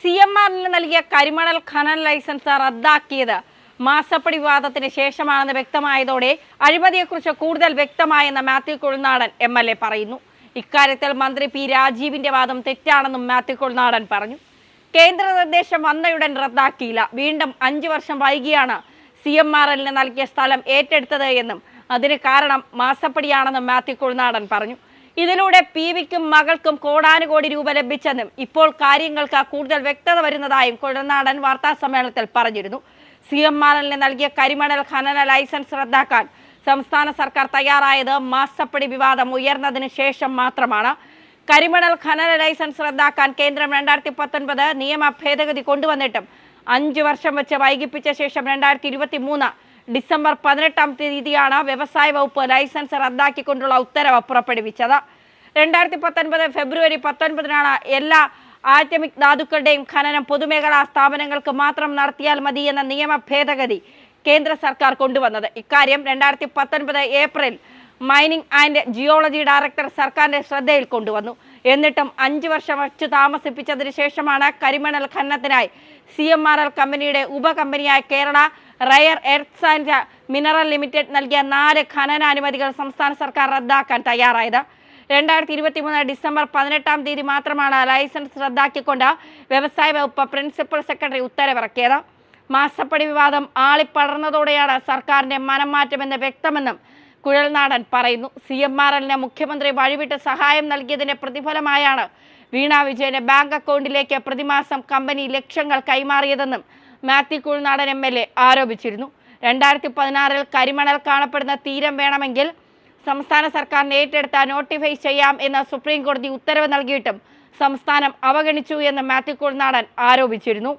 C M ആറിന് നൽകിയ കരിമണൽ ഖനന ലൈസൻസ് റദ്ദാക്കിയത്. മാസപ്പടി വിവാദത്തിന് ശേഷമാണെന്ന് വ്യക്തമായതോടെ അഴിമതിയെക്കുറിച്ച് കൂടുതൽ വ്യക്തമായെന്ന് Mathew Kuzhalnadan M L A പറയുന്നു. ഇക്കാര്യത്തിൽ മന്ത്രി പി രാജീവിന്റെ വാദം തെറ്റാണെന്നും മാത്യു കൊഴുനാടൻ പറഞ്ഞു. കേന്ദ്ര നിർദ്ദേശം വന്നയുടൻ റദ്ദാക്കിയില്ല. വീണ്ടും അഞ്ചു വർഷം വൈകിയാണ് സി എം ആർ എല്ലിന് നൽകിയ സ്ഥലം ഏറ്റെടുത്തത് എന്നും അതിന് കാരണം മാസപ്പടിയാണെന്നും മാത്യു കൊഴുനാടൻ പറഞ്ഞു. ഇതിലൂടെ പി വിക്കും മകൾക്കും കോടാനുകോടി രൂപ ലഭിച്ചെന്നും ഇപ്പോൾ കാര്യങ്ങൾക്ക് കൂടുതൽ വ്യക്തത വരുന്നതായും കുഴനാടൻ വാർത്താ സമ്മേളനത്തിൽ പറഞ്ഞിരുന്നു. സി എം മാനലിന് നൽകിയ കരിമണൽ ഖനന ലൈസൻസ് റദ്ദാക്കാൻ സംസ്ഥാന സർക്കാർ തയ്യാറായത് മാസപ്പടി വിവാദം ഉയർന്നതിന് ശേഷം മാത്രമാണ്. കരിമണൽ ഖനന ലൈസൻസ് റദ്ദാക്കാൻ കേന്ദ്രം രണ്ടായിരത്തി പത്തൊൻപത് നിയമ ഭേദഗതി കൊണ്ടുവന്നിട്ടും അഞ്ചു വർഷം വെച്ച് വൈകിപ്പിച്ച ശേഷം രണ്ടായിരത്തി ഇരുപത്തി മൂന്ന് ഡിസംബർ പതിനെട്ടാം തീയതിയാണ് വ്യവസായ വകുപ്പ് ലൈസൻസ് റദ്ദാക്കിക്കൊണ്ടുള്ള ഉത്തരവ് പുറപ്പെടുവിച്ചത്. രണ്ടായിരത്തി പത്തൊൻപത് ഫെബ്രുവരി പത്തൊൻപതിനാണ് എല്ലാ ആറ്റമിക് ധാതുക്കളുടെയും ഖനനം പൊതുമേഖലാ സ്ഥാപനങ്ങൾക്ക് മാത്രം നടത്തിയാൽ മതി എന്ന നിയമ ഭേദഗതി കേന്ദ്ര സർക്കാർ കൊണ്ടുവന്നത്. ഇക്കാര്യം രണ്ടായിരത്തി പത്തൊൻപത് April mining and geology director സർക്കാരിന്റെ ശ്രദ്ധയിൽ കൊണ്ടുവന്നു. എന്നിട്ടും അഞ്ച് വർഷം വച്ചു താമസിപ്പിച്ചതിന് ശേഷമാണ് കരിമണൽ ഖനനത്തിനായി സി എം ആർ എൽ കമ്പനിയുടെ ഉപകമ്പനിയായ Kerala rare earths and mineral limited നൽകിയ നാല് ഖനനാനുമതികൾ സംസ്ഥാന സർക്കാർ റദ്ദാക്കാൻ തയ്യാറായത്. രണ്ടായിരത്തി ഇരുപത്തി മൂന്ന് ഡിസംബർ പതിനെട്ടാം തീയതി മാത്രമാണ് ലൈസൻസ് റദ്ദാക്കിക്കൊണ്ട് വ്യവസായ വകുപ്പ് പ്രിൻസിപ്പൽ സെക്രട്ടറി ഉത്തരവിറക്കിയത്. മാസപ്പടി വിവാദം ആളിപ്പടർന്നതോടെയാണ് സർക്കാരിന്റെ മനം മാറ്റമെന്ന് വ്യക്തമെന്നും കുഴൽനാടൻ പറയുന്നു. സി എം ആർ എല്ലിന് മുഖ്യമന്ത്രി വഴിവിട്ട് സഹായം നൽകിയതിന്റെ പ്രതിഫലമായാണ് വീണ വിജയന്റെ ബാങ്ക് അക്കൗണ്ടിലേക്ക് പ്രതിമാസം കമ്പനി ലക്ഷങ്ങൾ കൈമാറിയതെന്നും Mathew Kuzhalnadan M L A ആരോപിച്ചിരുന്നു. രണ്ടായിരത്തി പതിനാറിൽ കരിമണൽ കാണപ്പെടുന്ന തീരം വേണമെങ്കിൽ സംസ്ഥാന സർക്കാരിന് ഏറ്റെടുത്ത നോട്ടിഫൈ ചെയ്യാം എന്ന സുപ്രീം കോടതി ഉത്തരവ് നൽകിയിട്ടും സംസ്ഥാനം അവഗണിച്ചു എന്ന് മാത്യു കുൾനാടൻ ആരോപിച്ചിരുന്നു.